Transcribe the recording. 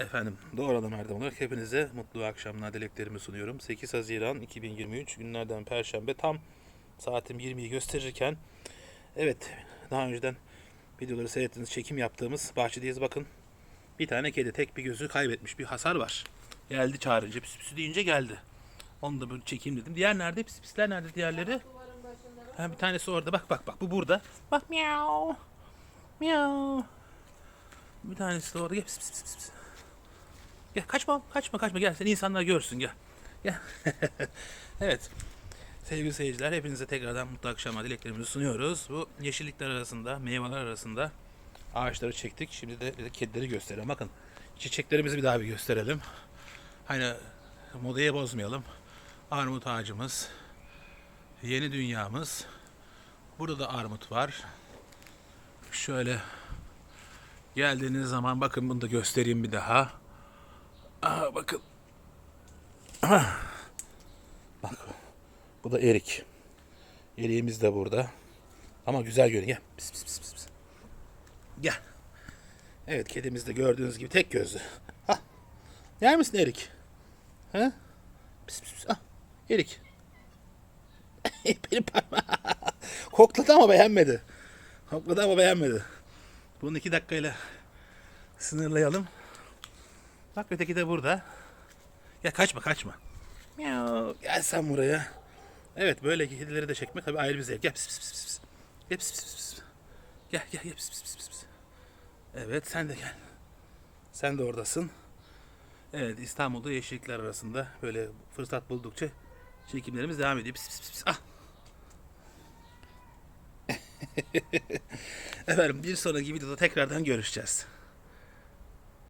Efendim doğradım Erdem olarak hepinize mutlu akşamlar dileklerimi sunuyorum. 8 Haziran 2023 günlerden Perşembe tam saatim 20'yi gösterirken evet daha önceden videoları seyrettiğiniz çekim yaptığımız bahçedeyiz bakın. Bir tane kedi tek bir gözü kaybetmiş bir hasar var. Geldi çağırınca pis pis deyince geldi. Onu da böyle çekeyim dedim. Diğer nerede? Pis pisler nerede diğerleri? Ha, bir tanesi orada. Bak bak bak bu burada. Bak miau. Miau. Bir tanesi de orada. Pis pis pis pis. Gel kaçma kaçma kaçma gel seni insanlar görsün gel. Gel. evet. Sevgili seyirciler hepinize tekrardan mutlu akşamlar dileklerimizi sunuyoruz. Bu yeşillikler arasında, meyveler arasında ağaçları çektik. Şimdi de kedileri gösterelim. Bakın çiçeklerimizi bir daha bir gösterelim. Hani modayı bozmayalım. Armut ağacımız, yeni dünyamız. Burada da armut var. Şöyle geldiğiniz zaman bakın bunu da göstereyim bir daha. Aa, bakın. Ah. Bak. Bu da erik. Eriğimiz de burada. Ama güzel görünüyor. Gel. Pis, pis, pis, pis. Gel. Evet kedimiz de gördüğünüz gibi tek gözlü. Ha. Yer misin erik? Ha? Pis, pis, pis. Ah. Erik. Benim parmağım. Kokladı ama beğenmedi. Kokladı ama beğenmedi. Bunu iki dakikayla sınırlayalım. Bak öteki de burada. Ya kaçma kaçma. Miau. Gel sen buraya. Evet böyle kedileri de çekmek tabii ayrı bir zevk. Gel pis pis pis pis. Gel pis pis pis. Gel gel gel pis pis pis. pis. Evet sen de gel. Sen de oradasın. Evet İstanbul'da yeşillikler arasında böyle fırsat buldukça çekimlerimiz devam ediyor. Pis pis pis. pis. Ah. Efendim bir sonraki videoda tekrardan görüşeceğiz.